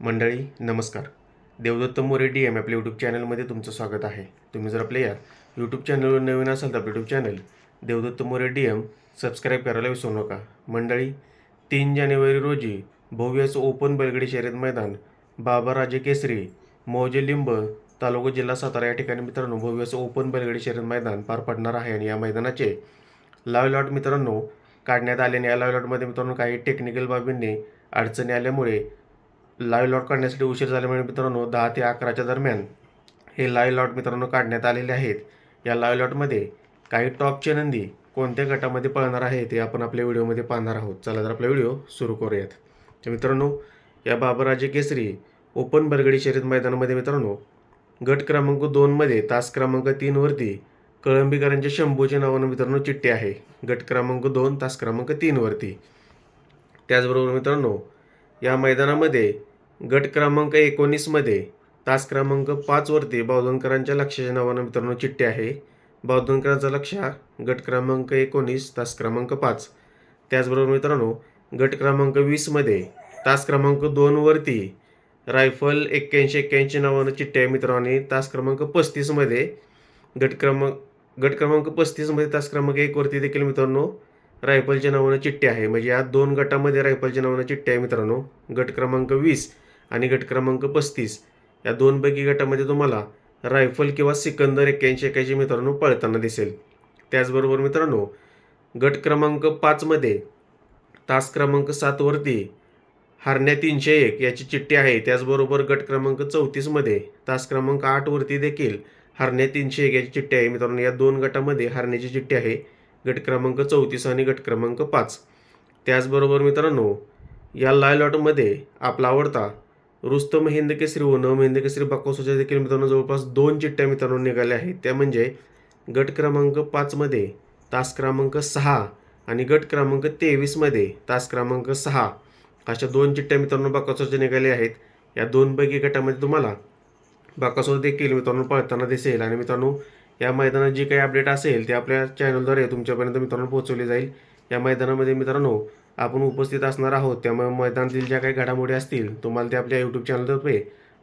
मंडळी नमस्कार. Devdatta More D M आपल्या यूट्यूब चॅनलमध्ये तुमचं स्वागत आहे. तुम्ही जर आपल्या या यूट्यूब चॅनलवर नवीन असाल तर आपलं YouTube channel Devdatta More D M subscribe करायला विसरू नका. मंडळी तीन जानेवारी रोजी भव्याचं ओपन बैलगडी शर्यत मैदान बाबा राजे केसरी मौजे लिंब तालुका जिल्हा सातारा या ठिकाणी मित्रांनो भव्याचं ओपन बैलगडी शर्यत मैदान पार पडणार आहे आणि या मैदानाचे लाईव्ह लॉट मित्रांनो काढण्यात आल्याने या लाईव्ह लॉटमध्ये मित्रांनो काही टेक्निकल बाबींनी अडचणी आल्यामुळे लाईव्ह लॉट काढण्यासाठी उशीर झाल्यामुळे मित्रांनो दहा ते अकराच्या दरम्यान हे लाईव्ह लॉट मित्रांनो काढण्यात आलेले आहेत. या लाईव्ह लॉटमध्ये काही टॉपचे नंदी कोणत्या गटामध्ये पळणार आहे ते आपण आपल्या व्हिडिओमध्ये पाहणार आहोत. चला तर आपला व्हिडिओ सुरू करूयात. तर मित्रांनो या बाबराजे केसरी ओपन बरगडी शर्यत मैदानामध्ये मित्रांनो गट क्रमांक दोनमध्ये तास क्रमांक तीनवरती कळंबीकरांच्या शंभूच्या नावानं मित्रांनो चिठ्ठी आहे. गट क्रमांक दोन तास क्रमांक तीनवरती त्याचबरोबर मित्रांनो या मैदानामध्ये गट क्रमांक एकोणीसमध्ये तास क्रमांक पाचवरती बावधनकरांच्या लक्षाच्या नावानं मित्रांनो चिठ्ठी आहे. बावधनकरांचा लक्ष हा गट क्रमांक एकोणीस तास क्रमांक पाच. त्याचबरोबर मित्रांनो गट क्रमांक वीसमध्ये तास क्रमांक दोनवरती रायफल एक्क्याऐंशी एक्क्याऐंशी नावानं चिठ्ठी आहे मित्रांनो आणि तास क्रमांक पस्तीसमध्ये गट क्रमांक गट क्रमांक पस्तीसमध्ये तास क्रमांक एकवरती देखील मित्रांनो रायफलच्या नावानं चिठ्ठी आहे. म्हणजे या दोन गटामध्ये रायफलच्या नावानं चिठ्ठी आहे मित्रांनो. गट क्रमांक वीस आणि गट क्रमांक पस्तीस. या दोनपैकी गटामध्ये तुम्हाला रायफल किंवा सिकंदर एक्क्याऐंशी एक्क्याऐंशी मित्रांनो पळताना दिसेल. त्याचबरोबर मित्रांनो गट क्रमांक पाचमध्ये तास क्रमांक सातवरती हारण्या तीनशे एक याची चिठ्ठी आहे. त्याचबरोबर गट क्रमांक चौतीसमध्ये तास क्रमांक आठवरती देखील हरण्या तीनशे एक याची चिठ्ठी आहे. मित्रांनो या दोन गटामध्ये हरण्याची चिठ्ठी आहे. गट क्रमांक चौतीस आणि गट क्रमांक पाच. त्याचबरोबर मित्रांनो या लाय लॉटमध्ये आपला आवडता रुस्तम हिंद केसरी व न हिंद केसरी बाकोसाच्या देखील मित्रांनो जवळपास दोन चिठ्ठ्या मित्रांनो निघाल्या आहेत. त्या म्हणजे गट क्रमांक पाचमध्ये तास क्रमांक सहा आणि गट क्रमांक तेवीसमध्ये तास क्रमांक सहा अशा दोन चिठ्ठ्या मित्रांनो बाकासोरच्या निघाल्या आहेत. या दोनपैकी गटामध्ये तुम्हाला बाकासोर देखील मित्रांनो पळताना दिसेल. आणि मित्रांनो या मैदानात जी काही अपडेट असेल ते आपल्या चॅनलद्वारे तुमच्यापर्यंत मित्रांनो पोहोचवली जाईल. या मैदानामध्ये मित्रांनो आपण उपस्थित असणार आहोत त्यामुळे मैदानातील ज्या काही घडामोडी असतील तुम्हाला ते आपल्या यूट्यूब चॅनलतर्फे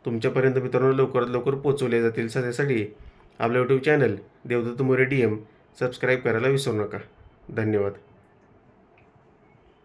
तुमच्यापर्यंत मित्रांनो लवकरात लवकर पोचवले जातील. त्यासाठी आपलं YouTube channel Devdatta More D M subscribe करायला विसरू नका. धन्यवाद.